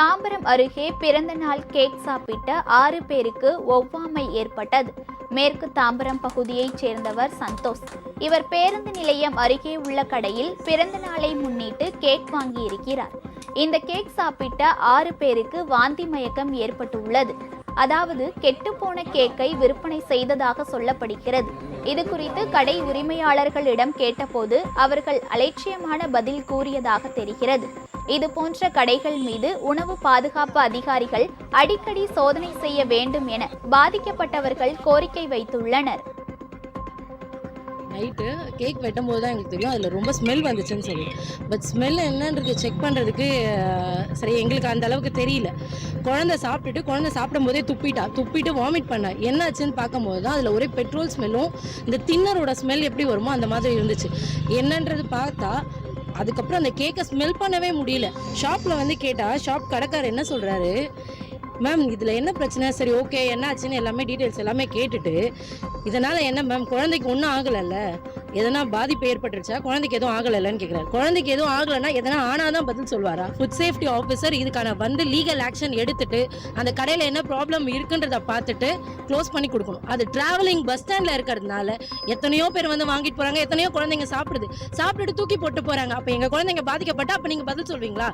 தாம்பரம் அருகே பிறந்த நாள் கேக் சாப்பிட்ட ஆறு பேருக்கு ஒவ்வாமை ஏற்பட்டது. மேற்கு தாம்பரம் பகுதியைச் சேர்ந்தவர் சந்தோஷ். இவர் பேருந்து நிலையம் அருகே உள்ள கடையில் பிறந்த நாளை முன்னிட்டு கேக் வாங்கியிருக்கிறார். இந்த கேக் சாப்பிட்ட ஆறு பேருக்கு வாந்தி மயக்கம் ஏற்பட்டுள்ளது. அதாவது கெட்டுப்போன கேக்கை விற்பனை செய்ததாக சொல்லப்படுகிறது. இது குறித்து கடை உரிமையாளர்களிடம் கேட்டபோது அவர்கள் அலட்சியமான பதில் கூறியதாக தெரிகிறது. இது போன்ற கடைகள் மீது உணவு பாதுகாப்பு அதிகாரிகள் அடிக்கடி சோதனை செய்ய வேண்டும் என பாதிக்கப்பட்டவர்கள் கோரிக்கை வைத்துள்ளனர். நைட்டு கேக் வெட்டும் போது தான் எங்களுக்கு தெரியும். அதில் ரொம்ப ஸ்மெல் வந்துச்சுன்னு சொல்லி. பட் ஸ்மெல் என்னன்றது செக் பண்ணுறதுக்கு சரி எங்களுக்கு அந்த அளவுக்கு தெரியல. குழந்த சாப்பிட்டுட்டு குழந்த சாப்பிடும் போதே துப்பிட்டா துப்பிட்டு வாமிட் பண்ணா என்னாச்சுன்னு பார்க்கும்போது தான் அதில் ஒரே பெட்ரோல் ஸ்மெல்லும் இந்த தின்னரோட ஸ்மெல் எப்படி வருமோ அந்த மாதிரி இருந்துச்சு. என்னன்றது பார்த்தா அதுக்கப்புறம் அந்த கேக்கை ஸ்மெல் பண்ணவே முடியல. ஷாப்பில் வந்து கேட்டால் ஷாப் கடைக்காரர் என்ன சொல்கிறாரு மேம் இதில் என்ன பிரச்சனை? சரி ஓகே என்ன ஆச்சுன்னு எல்லாமே டீட்டெயில்ஸ் எல்லாமே கேட்டுட்டு இதனால் என்ன மேம் குழந்தைக்கு ஒன்றும் ஆகலைல்ல? எதனா பாதிப்பு ஏற்பட்டுருச்சா? குழந்தைக்கு எதுவும் ஆகலைன்னு கேட்குறாரு குழந்தைக்கு எதுவும் ஆகலைன்னா எதனா ஆனால் தான் பதில் சொல்வாரா? ஃபுட் சேஃப்டி ஆஃபீஸர் இதுக்கான வந்து லீகல் ஆக்ஷன் எடுத்துட்டு அந்த கடையில் என்ன ப்ராப்ளம் இருக்குன்றத பார்த்துட்டு க்ளோஸ் பண்ணி கொடுக்கணும். அது டிராவலிங் பஸ் ஸ்டாண்டில் இருக்கிறதுனால எத்தனையோ பேர் வந்து வாங்கிட்டு போகிறாங்க எத்தனையோ குழந்தைங்க சாப்பிடுது. சாப்பிட்டுட்டு தூக்கி போட்டு போகிறாங்க அப்போ எங்கள் குழந்தைங்க பாதிக்கப்பட்டா அப்போ நீங்கள் பதில் சொல்வீங்களா?